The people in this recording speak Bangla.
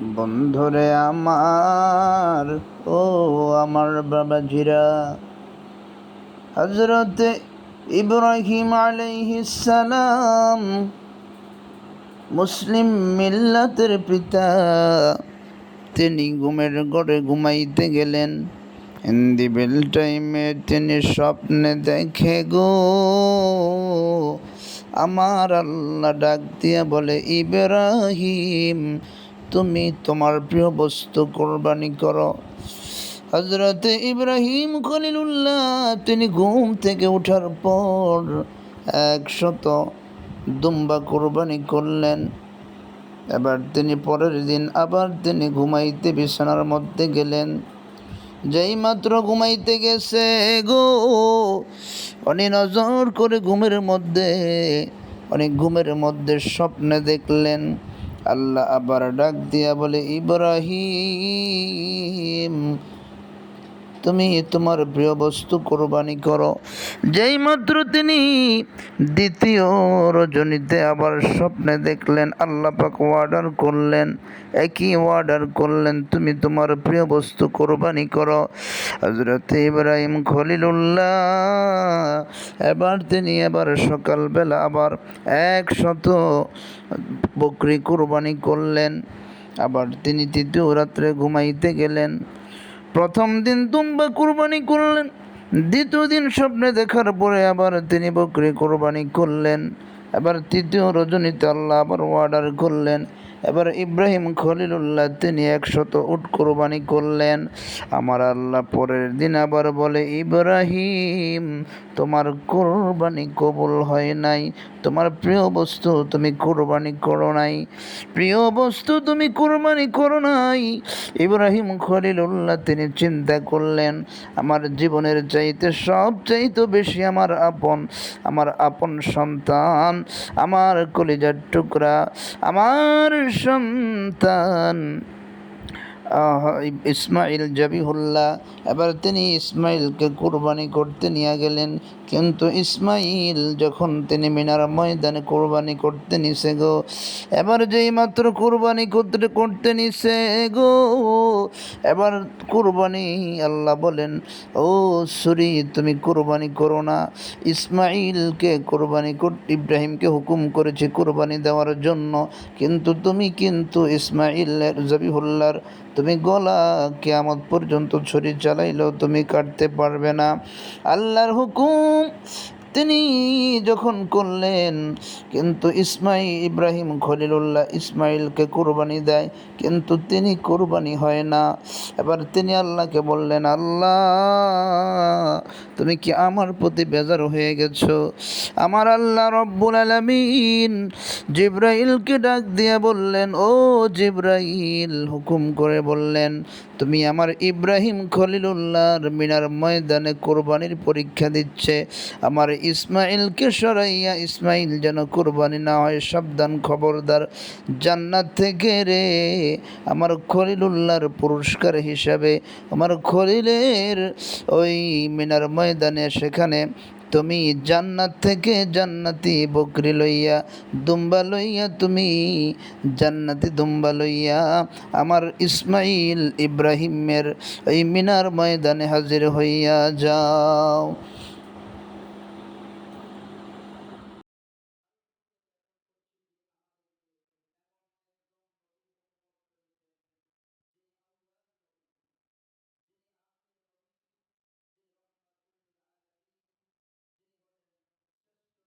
বন্ধুরে আমার, ও আমার বাবাজিরা। হজরত ইব্রাহিম সালাম মুসলিম মিল্লাতের পিতা, তিনি ঘুমের ঘরে ঘুমাইতে গেলেন। হিন্দি বেল টাইমে তিনি স্বপ্নে দেখে গো, আমার আল্লাহ ডাক দিয়া বলে, ইব্রাহিম তুমি তোমার প্রিয় বস্তু কোরবানি করো। হজরত ইব্রাহিম খলিলুল্লাহ, তিনি ঘুম থেকে ওঠার পর একশত দুম্বা কোরবানি করলেন। এবার তিনি পরের দিন আবার তিনি ঘুমাইতে বিছানার মধ্যে গেলেন। যেই মাত্র ঘুমাইতে গেছে গো অনেক নজর করে ঘুমের মধ্যে অনেক ঘুমের মধ্যে স্বপ্নে দেখলেন। আল্লাহ আবার ডাক দিয়া বলে ইব্রাহিম তুমি তোমার প্রিয় বস্তু কোরবানি করো। যেই মাত্র তিনি দ্বিতীয় রজনীতে আবার স্বপ্নে দেখলেন, আল্লাহ পাক অর্ডার করলেন, একই অর্ডার করলেন, তুমি তোমার প্রিয় বস্তু কোরবানি করো। হজরত ইব্রাহিম খলিলুল্লাহ, এবার তিনি এবার সকালবেলা আবার একশত বকরি কোরবানি করলেন। আবার তিনি তৃতীয় রাত্রে ঘুমাইতে গেলেন। প্রথম দিন তুম্বা কুরবানি করলেন, দ্বিতীয় দিন স্বপ্নে দেখার পরে আবার তিনি বকরি কোরবানি করলেন। আবার তৃতীয় রজনীতে আল্লাহ আবার অর্ডার করলেন। এবার ইব্রাহিম খলিলুল্লাহ তিনি একশত উট কোরবানি করলেন। আমার আল্লাহ পরের দিন আবার বলে, ইব্রাহিম, তোমার কোরবানি কবুল হয় নাই। তোমার প্রিয় বস্তু তুমি কোরবানি করো নাই। প্রিয় বস্তু তুমি কোরবানি করো নাই। ইব্রাহিম খলিলুল্লাহ তিনি চিন্তা করলেন, আমার জীবনের চাইতে সব চাইতে বেশি আমার আপন আমার আপন সন্তান, আমার কলিজার টুকরা, আমার সন্তান। ইসমাইল জাবিহুল্লাহ। এবার তিনি ইসমাইলকে কোরবানি করতে নিয়ে গেলেন। কিন্তু ইসমাইল যখন তিনি মিনার ময়দানে কোরবানি করতে নিছে গো, এবার যেই মাত্র কোরবানি করতে করতে নিছে গো, এবার কোরবানি আল্লাহ বলেন, ও সুরি, তুমি কোরবানি করো না। ইসমাইলকে কোরবানি করতে ইব্রাহিমকে হুকুম করেছে কোরবানি দেওয়ার জন্য। কিন্তু তুমি কিন্তু ইসমাইলের জবিহুল্লার তুমি গলা কেয়ামত পর্যন্ত ছুরি চালাইলেও তুমি কাটতে পারবে না। আল্লাহর হুকুম তিনি যখন করলেন, কিন্তু ইসমাইল, ইব্রাহিম খলিলুল্লাহ ইসমাইলকে কোরবানি দেয়, কিন্তু তিনি কোরবানি হয় না। এবার তিনি আল্লাহকে বললেন, আল্লাহ, তুমি কি আমার প্রতি বেজার হয়ে গেছো? আমার আল্লাহ রব্বুল আলমিন জিব্রাইলকে ডাক দিয়ে বললেন, ও জিব্রাইল, হুকুম করে বললেন, তুমি আমার ইব্রাহিম খলিলুল্লাহর মিনার ময়দানে কোরবানির পরীক্ষা দিচ্ছে। আমার ইসমাইলকে সরাইয়া ইসমাইল যেন কোরবানি না হয়, সাবধান খবরদার। জান্নাত থেকে রে, আমার খলিলুল্লাহর পুরস্কার হিসাবে, আমার খলিলের ওই মিনার ময়দানে, সেখানে তুমি জান্নাত থেকে জান্নাতি বকরি লইয়া, দুম্বা লইয়া, তুমি জান্নাতি দুম্বা লইয়া, আমার ইসমাইল ইব্রাহিমের ওই মিনার ময়দানে হাজির হইয়া যাও।